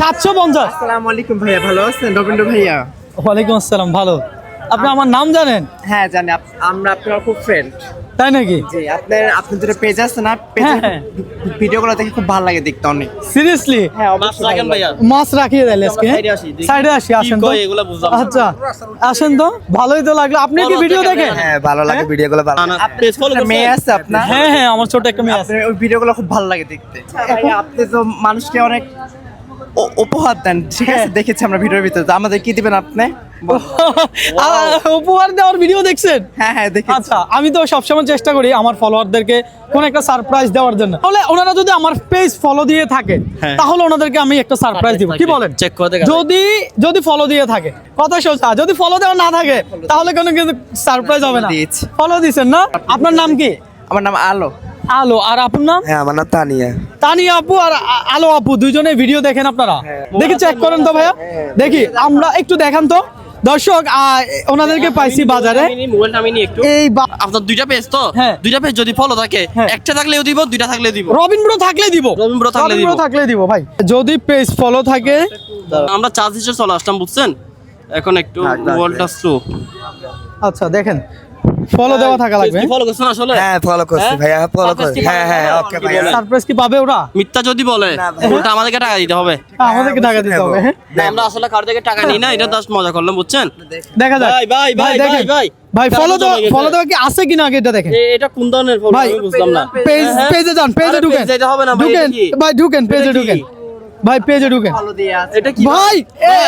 সাতশো পঞ্চাশ। আসসালামু আলাইকুম ভাইয়া ভালো আছেন? রবীন্দ্র ভাইয়া। ওয়ালাইকুম আসসালাম ভালো। আপনি আমার নাম জানেন? হ্যাঁ জানি। আমরা আপনার খুব ফ্রেন্ড তাই নাকি? জি আপনার আপনার দুটো পেজ আছে না? হ্যাঁ, হ্যাঁ। ভিডিওগুলো দেখে খুব ভালো লাগে দেখতে অনেক। সিরিয়াসলি হ্যাঁ মাছ রাখেন ভাইয়া। মাছ রাখিয়ে দেয় আজকে। সাইডে আসি আসেন তো। বুঝলাম আচ্ছা আসেন তো। ভালোই তো লাগল। আপনি কি ভিডিও দেখেন, হ্যাঁ, ভালো লাগে ভিডিওগুলো ভালো না, না, page follow আপনার করছেন? মেয়ে আছে আপনার? হ্যাঁ হ্যাঁ আমার ছোট একটা মেয়ে আছে। ওই ভিডিওগুলো খুব ভালো লাগে দেখতে। আপনি তো মানুষকে অনেক উপহার দেন ঠিক আছে? হ্যাঁ। দেখেছি আমরা ভিডিওর ভিতরে। তো আমাদের কি দিবেন আপনি? উপহার দেওয়ার ভিডিও দেখছেন? হ্যাঁ হ্যাঁ দেখেছি। আচ্ছা আমি তো সবসময় চেষ্টা করি আমার ফলোয়ারদেরকে কোন একটা সারপ্রাইজ দেওয়ার জন্য। তাহলে ওনারা যদি আমার পেজ ফলো দিয়ে থাকে হ্যাঁ। তাহলে ওনাদেরকে আমি একটা সারপ্রাইজ দিব। কি বলেন? Check করে যদি যদি ফলো দিয়ে থাকে কথা সোজা যদি ফলো দেওয়া না থাকে তাহলে কোনো কিন্তু সারপ্রাইজ হবে না। ফলো দিছেন না? আপনার নাম কি? আমার নাম আলো। আলো আর আপনার নাম? হ্যাঁ আমার নাম তানিয়া। তানিয়া আপু আর আলো আপু দুইজনে ভিডিও দেখেন আপনারা? দেখি চেক করেন তো ভাইয়া। দেখি আমরা একটু দেখান তো। দর্শক আহ, ওনাদেরকে পাইছি বাজারে। আমি নিই, মোবাইলটা আমি নিই একটু। এই আপনার দুইটা পেজ তো? হ্যাঁ। দুইটা পেজ যদি ফলো থাকে হ্যাঁ। একটা থাকলেও দিব দুইটা থাকলেও দিব। রবিন ব্রো থাকলে দিব। রবিন ব্রো থাকলে দিব। থাকলে দিব ভাই। যদি পেজ ফলো থাকে। আমরা চার্জ হিসেবে চলে আসলাম বুঝছেন? এখন একটু মোবাইলটা স্লো আচ্ছা দেখেন। ফলো দেওয়া থাকা লাগবে। ফলো করছেন আসলে? হ্যাঁ ফলো করছি হ্যাঁ? ভাইয়া ফলো করছি। হ্যাঁ হ্যাঁ ওকে কি ভাইয়া। সারপ্রাইজ কি পাবে ওরা? মিথ্যা যদি বলে উল্টা আমাদেরকে টাকা দিতে হবে। আমাদেরকে টাকা দিতে হবে। হ্যাঁ? না, আমরা আসলে কার থেকে টাকা নিই না এটা জাস্ট মজা করলাম বুঝছেন? দেখা যাক। ভাই, ভাই, ভাই, ভাই, ভাই। ভাই। ফলো গেছে। ফলো দেওয়া কি আছে কিনা আগে এটা দেখেন? এটা কোন ধরনের ফলো আমি বুঝলাম না। পেজ হ্যাঁ? পেজে যান পেজে ঢুকেন। যাইতে হবে না ভাই, ঢুকেন ভাই ঢুকেন পেজে ঢুকেন। ভাই পেজে ঢুকেন। ভালো দিয়ে আছে। এটা কি ভাই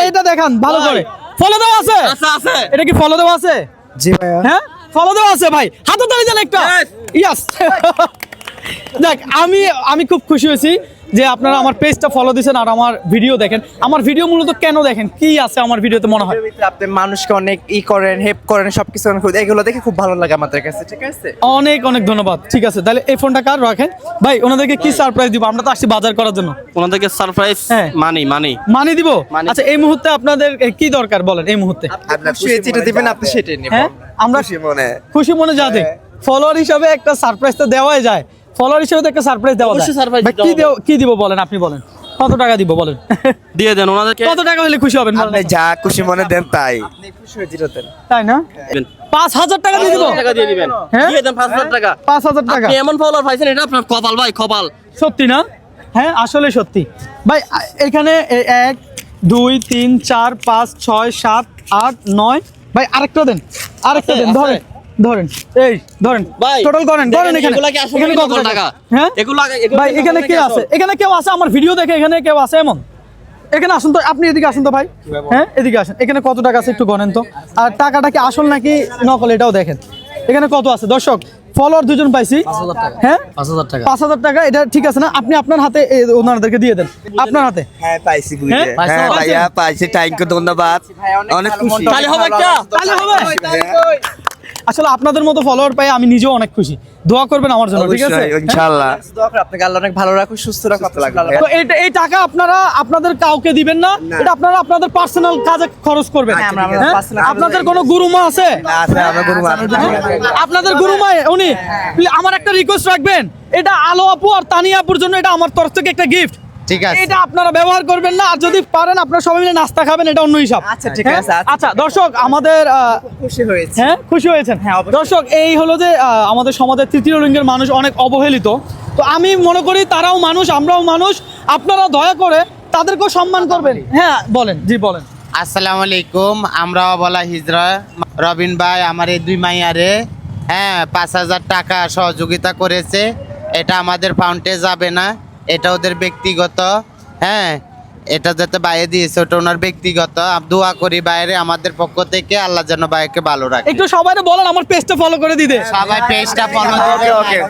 এটা দেখান ভালো করে। ফলো দেওয়া আছে? আছে আছে। এটা কি ফলো দেওয়া আছে? জি ভাইয়া। হ্যাঁ? ফলো দেওয়া আছে ভাই। হাতে তালি দেন একটা। ইয়াস দেখ আমি আমি খুব খুশি হয়েছি যে আপনারা আমার পেজটা ফলো দিয়েছেন আর আমার ভিডিও দেখেন। আমার ভিডিও মূলত কেন দেখেন? কি আছে আমার ভিডিওতে মনে হয়? আপনি মানুষকে অনেক ই করেন হেল্প করেন সবকিছু অনেক এগুলো দেখে খুব ভালো লাগে আমাদের কাছে ঠিক আছে? অনেক অনেক ধন্যবাদ। ঠিক আছে তাহলে এই ফোনটা কার রাখেন? ভাই ওনাদেরকে কি সারপ্রাইজ দিব? আমরা তো আসছি বাজার করার জন্য। ওনাদেরকে সারপ্রাইজ হ্যাঁ। মানি মানি মানি দিব? মানি। আচ্ছা এই মুহূর্তে আপনাদের কি দরকার বলেন এই মুহূর্তে? আপনি খুশি যেটা দিবেন আপনি সেটাই নেবেন হ্যাঁ? আমরা খুশি মনে। খুশি মনে যা দেখ। ফলোয়ার হিসাবে একটা সারপ্রাইজ তো দেওয়াই যায়। ফলোয়ার হিসেবে তো একটা সারপ্রাইজ দেওয়া যায়। কি। কি দিব বলেন আপনি বলেন। কত টাকা দিব বলেন? দিয়ে দেন ওনাদেরকে কত টাকা হলে খুশি হবেন আপনি যা খুশি মনে দেন তাই। আপনি খুশি হয়ে তাই না? পাঁচ হাজার টাকা দিয়ে দিব। টাকা দিয়ে দিবেন। হ্যাঁ? দিয়ে দেন পাঁচ হাজার টাকা। পাঁচ হাজার টাকা। আপনি এমন ফলোয়ার পাইছেন এটা আপনার কপাল ভাই কপাল। সত্যি না? হ্যাঁ আসলে সত্যি। ভাই এখানে এক দুই তিন চার পাঁচ ছয় সাত আট নয় ভাই আরেকটা দেন আরেকটা দেন ধরেন ধরেন এই ধরেন ভাই টোটাল করেন ধরেন এখানে এগুলা কি আসলে এখানে কত টাকা? হ্যাঁ? এগুলা ভাই এখানে কে আছে? এখানে কেউ আছে? আমার ভিডিও দেখে এখানে কেউ আছে এমন? এখানে আসুন তো আপনি এদিকে আসুন তো ভাই। হ্যাঁ এদিকে আসেন। এখানে কত টাকা আছে একটু গণেন তো। আর টাকাটা কি আসল নাকি নকল এটাও দেখেন। এখানে কত আছে? দর্শক ফলোয়ার দুজন পাইছি। হ্যাঁ? পাঁচ হাজার টাকা। পাঁচ হাজার টাকা এটা ঠিক আছে না? আপনি আপনার হাতে ওনাদেরকে দিয়ে দেন। আপনার হাতে। হ্যাঁ পাইছি হ্যাঁ? হ্যাঁ ভাইয়া পাইছি? থ্যাংক ইউ ধন্যবাদ। অনেক খুশি। তাহলে হবে তাহলে হবে। আসলে আপনাদের মতো ফলোয়ার পাই আমি নিজেও অনেক খুশি। দোয়া করবেন আমার জন্য ঠিক আছে? ইনশাআল্লাহ। দোয়া করে আপনাকে আল্লাহ অনেক ভালো রাখুক সুস্থ রাখুক তো এটা এই টাকা আপনারা আপনাদের কাউকে দিবেন না। এটা আপনারা আপনাদের পার্সোনাল কাজে খরচ করবেন। হ্যাঁ, হ্যাঁ? আপনাদের কোনো গুরুমা আছে? আছে আপনাদের গুরুমা উনি আমার একটা রিকোয়েস্ট রাখবেন। এটা আলো আপু আর তানিয়া আপুর জন্য এটা আমার তরফ থেকে একটা গিফট ঠিক আছে। এটা আপনারা ব্যবহার করবেন না আর যদি পারেন আপনারা সবাই মিলে নাস্তা খাবেন এটা অন্য হিসাব। আচ্ছা, ঠিক হ্যাঁ? আছে, আচ্ছা। আচ্ছা দর্শক আমাদের খুশি হয়েছে। হ্যাঁ খুশি হয়েছেন? হ্যাঁ, দর্শক এই হলো যে আমাদের সমাজের তৃতীয় লিঙ্গের মানুষ অনেক অবহেলিত। তো আমি মনে করি তারাও মানুষ আমরাও মানুষ। আপনারা দয়া করে তাদেরকেও সম্মান করবেন। হ্যাঁ বলেন জি বলেন। আসসালামু আলাইকুম আমরা বলা হিজরা। রবিন ভাই আমার এই দুই মাইয়ারে হ্যাঁ পাঁচ হাজার টাকা সহযোগিতা করেছে। এটা আমাদের ফাউন্টে যাবে না। এটা ওদের ব্যক্তিগত হ্যাঁ? এটা যাতে বাইরে দিয়েছে ওটা ওনার ব্যক্তিগত। দোয়া করি বাইরে আমাদের পক্ষ থেকে আল্লাহ যেন বাইকে ভালো রাখে। একটু সবাই বলেন আমার পেজটা ফলো করে দিতে। সবাই পেজটা ফলো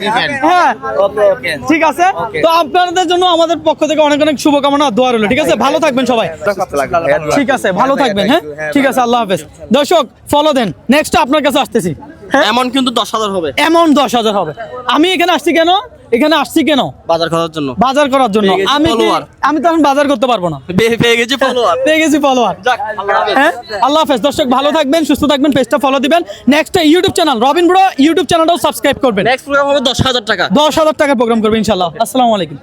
দিবেন। হ্যাঁ ওকে ওকে। ঠিক আছে? তো আপনাদের জন্য আমাদের পক্ষ থেকে অনেক অনেক শুভকামনা আর দোয়া রইল ঠিক আছে? ভালো থাকবেন সবাই। ঠিক আছে ভালো থাকবেন হ্যাঁ? ঠিক আছে আল্লাহ হাফেজ। দর্শক ফলো দেন। নেক্সট আপনার কাছে আসতেছি। হ্যাঁ এমন কিন্তু দশ হাজার হবে। অ্যামাউন্ট দশ হাজার হবে। আমি এখানে আসছি কেন? এখানে আসছি কেন? বাজার করার জন্য। বাজার করার জন্য। আমি আমি তো এখন বাজার করতে পারব না। পেয়ে- গেছি ফলোয়ার পেয়ে গেছি ফলোয়ার। হ্যাঁ আল্লাহ হাফেজ। দর্শক ভালো থাকবেন সুস্থ থাকবেন পেজটা ফলো দিবেন। Next YouTube channel Robin bro YouTube চ্যানেলটাও subscribe করবেন। নেক্সট প্রোগ্রাম হবে দশ হাজার টাকা। দশ হাজার টাকা প্রোগ্রাম করবেন ইনশাল্লাহ আসসালামু আলাইকুম।